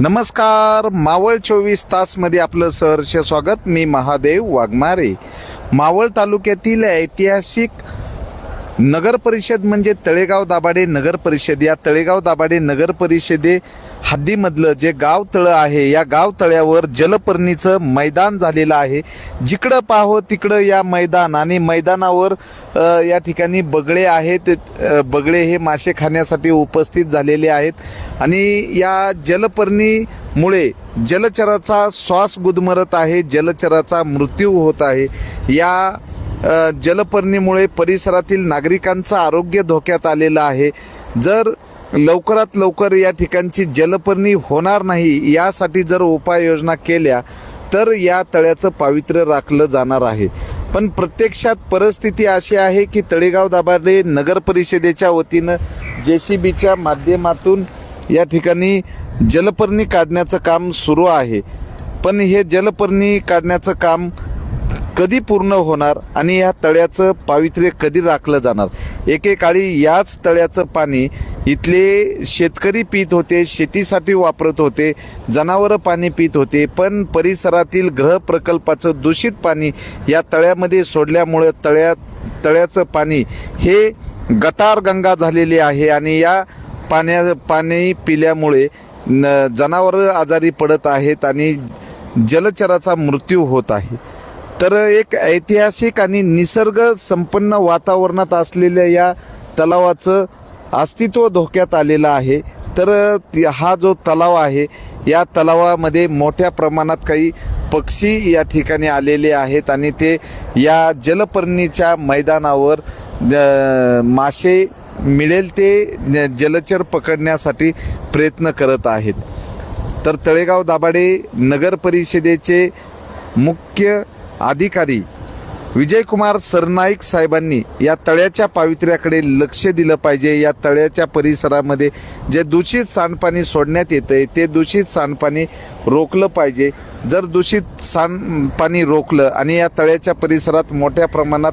नमस्कार मावळ चोवीस तासमध्ये आपलं सहर्ष स्वागत. मी महादेव वाघमारे. मावळ तालुक्यातील ऐतिहासिक नगर परिषद म्हणजे तळेगाव दाभाडे नगर परिषद या तळेगाव दाभाडे नगर परिषदे हद्दीमधलं जे गाव तळं आहे या गाव तळ्यावर जलपर्णीचं मैदान झालेलं आहे. जिकडं पाहो तिकडं या मैदान आणि मैदानावर या ठिकाणी बगळे आहेत. बगळे हे मासे खाण्यासाठी उपस्थित झालेले आहेत. आणि या जलपर्णीमुळे जलचराचा श्वास गुदमरत आहे जलचराचा मृत्यू होत आहे. या जलपर्णीमुळे परिसरातील नागरिकांचं आरोग्य धोक्यात आलेलं आहे. जर लवकरात लवकर या ठिकाणची जलपर्णी होणार नाही यासाठी जर उपाययोजना केल्या तर या तळ्याचं पावित्र्य राखलं जाणार आहे. पण प्रत्यक्षात परिस्थिती अशी आहे की तळेगाव दाभाडे नगर परिषदेच्या वतीनं जे सी बीच्या माध्यमातून या ठिकाणी जलपर्णी काढण्याचं काम सुरू आहे. पण हे जलपर्णी काढण्याचं काम कधी पूर्ण होणार आणि या तळ्याचं पावित्र्य कधी राखलं जाणार? एकेकाळी याच तळ्याचं पाणी इथले शेतकरी पित होते शेतीसाठी वापरत होते जनावरं पाणी पित होते पण परिसरातील ग्रह प्रकल्पाचं दूषित पाणी या तळ्यामध्ये सोडल्यामुळे तळ्या तळ्याचं पाणी हे गटार गंगा झालेली आहे आणि या पाण्या पाणी पिल्यामुळे न जनावरं आजारी पडत आहेत आणि जलचराचा मृत्यू होत आहे. तर एक ऐतिहासिक आणि निसर्ग संपन्न वातावरणात असलेल्या या तलावाचं अस्तित्व धोक्यात आलेलं आहे. तर हा जो तलाव आहे या तलावामध्ये मोठ्या प्रमाणात काही पक्षी या ठिकाणी आलेले आहेत आणि ते या जलपर्णीच्या मैदानावर मासे मिळेल ते जलचर पकडण्यासाठी प्रयत्न करत आहेत. तर तळेगाव दाभाडे नगर परिषदेचे मुख्य अधिकारी विजयकुमार सरनाईक साहेबांनी या तळ्याच्या पावित्र्याकडे लक्ष दिलं पाहिजे. या तळ्याच्या परिसरामध्ये जे दूषित सांडपाणी सोडण्यात येतंय ते दूषित सांडपाणी रोखलं पाहिजे. जर दूषित सांडपाणी रोखलं आणि या तळ्याच्या परिसरात मोठ्या प्रमाणात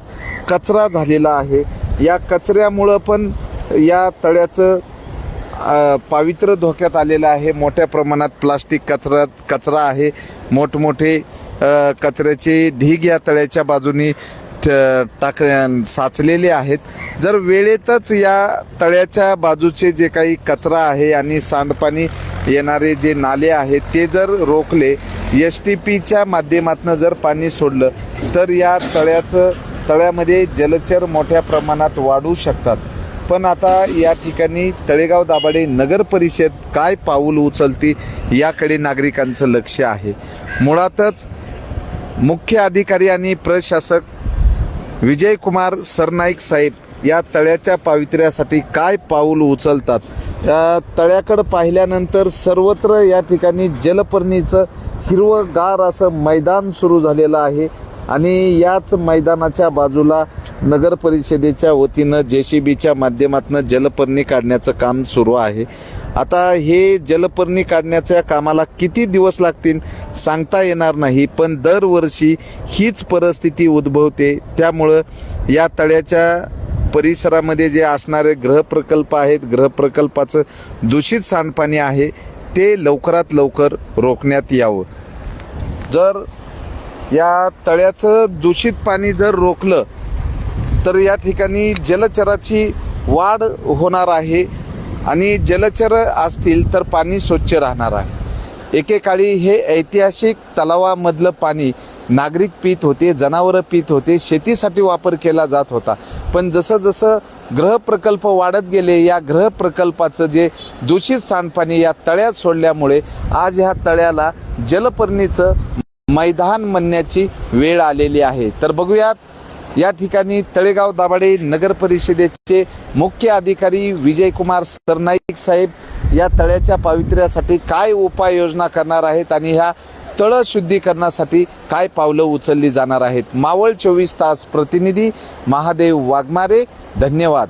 कचरा झालेला आहे या कचऱ्यामुळं पण या तळ्याचं पावित्र्य धोक्यात आलेलं आहे. मोठ्या प्रमाणात प्लास्टिक कचरा कचरा आहे. मोठमोठे कचऱ्याचे ढीग या तळ्याच्या बाजूनी ट- टाक साचलेले आहेत. जर वेळेतच या तळ्याच्या बाजूचे जे काही कचरा आहे आणि सांडपाणी येणारे जे नाले आहेत ते जर रोखले एस टी पीच्या माध्यमातून जर पाणी सोडलं तर या तळ्याचं तळ्यामध्ये जलचर मोठ्या प्रमाणात वाढू शकतात. पण आता या ठिकाणी तळेगाव दाभाडे नगर परिषद काय पाऊल उचलती याकडे नागरिकांचं लक्ष आहे. मुळातच मुख्य अधिकारी आणि प्रशासक विजयकुमार सरनाईक साहेब या तळ्याच्या पावित्र्यासाठी काय पाऊल उचलतात? या तळ्याकडं पाहिल्यानंतर सर्वत्र या ठिकाणी जलपर्णीचं हिरवंगार असं मैदान सुरू झालेलं आहे आणि याच मैदानाच्या बाजूला नगर परिषदेच्या वतीनं जे सी बीच्या माध्यमातून जलपर्णी काढण्याचं काम सुरू आहे. आता हे जलपर्णी काढण्याच्या कामाला किती दिवस लागतील सांगता येणार नाही पण दरवर्षी हीच परिस्थिती उद्भवते. त्यामुळं या तळ्याच्या परिसरामध्ये जे असणारे ग्रहप्रकल्प आहेत ग्रहप्रकल्पाचं दूषित सांडपाणी आहे ते लवकरात लवकर रोखण्यात यावं. जर या तळ्याचं दूषित पाणी जर रोखलं तर या ठिकाणी जलचराची वाढ होणार आहे. आणि जलचर असतील तर पाणी स्वच्छ राहणार आहे. एकेकाळी हे ऐतिहासिक तलावामधलं पाणी नागरिक पीत होते जनावरं पीत होते शेतीसाठी वापर केला जात होता. पण जसं जसं ग्रहप्रकल्प वाढत गेले या ग्रहप्रकल्पाचं जे दूषित सांडपाणी या तळ्यात सोडल्यामुळे आज ह्या तळ्याला जलपर्णीचं मैदान म्हणण्याची वेळ आलेली आहे. तर बघूयात या ठिकाणी तळेगाव दाभाडे नगर परिषदेचे मुख्य अधिकारी विजयकुमार सरनाईक साहेब या तळ्याच्या पावित्र्यासाठी काय उपाययोजना करणार आहेत आणि ह्या तळ शुद्धीकरणासाठी काय पावलं उचलली जाणार आहेत? मावळ चोवीस तास प्रतिनिधी महादेव वाघमारे धन्यवाद.